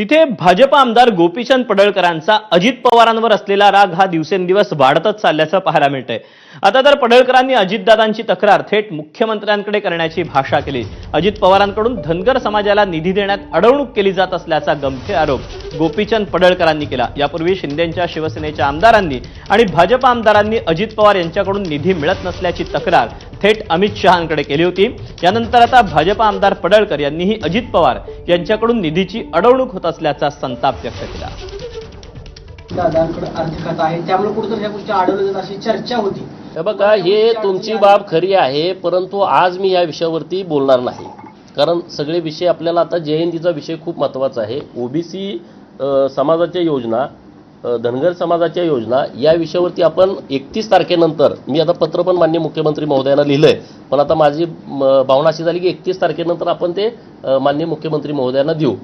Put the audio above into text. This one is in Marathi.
तिथे भाजप आमदार गोपीचंद पडळकरांचा अजित पवारांवर असलेला राग हा दिवसेंदिवस वाढतच चालल्याचं पाहायला मिळतंय. आता तर पडळकरांनी अजितदादांची तक्रार थेट मुख्यमंत्र्यांकडे करण्याची भाषा केली. अजित पवारांकडून धनगर समाजाला निधी देण्यात अडवणूक केली जात असल्याचा गंभीर आरोप गोपीचंद पडळकरांनी केला. यापूर्वी शिंदेच्या शिवसेनेच्या आमदारांनी आणि भाजप आमदारांनी अजित पवार यांच्याकडून निधी मिळत नसल्याची तक्रार थेट अमित शहांकडे केली होती. यानंतर आता भाजप आमदार पडळकर यांनीही अजित पवार यांच्याकडून निधीची अडवणूक होत असल्याचा संताप व्यक्त केला. दादांकडे आर्थिक खाता आहे. त्यामुळे कुठेतरी ह्या गोष्टी अडवल्या जातात अशी चर्चा होती. हे बघा हे तुमची बाब खरी आहे परंतु आज मी या विषयावरती बोलणार नाही. कारण सगळे विषय आपल्याला आता जयंतीचा विषय खूप महत्त्वाचा आहे. ओबीसी समाजाच्या योजना धनगर समाजाच्या योजना या विषयावरती आपण एकतीस तारखेनंतर मी आता पत्र पण मान्य मुख्यमंत्री महोदयांना लिहिलंय पण आता माझी भावना अशी झाली की एकतीस तारखेनंतर आपण ते मान्य माननीय मुख्यमंत्री महोदयांना देऊ.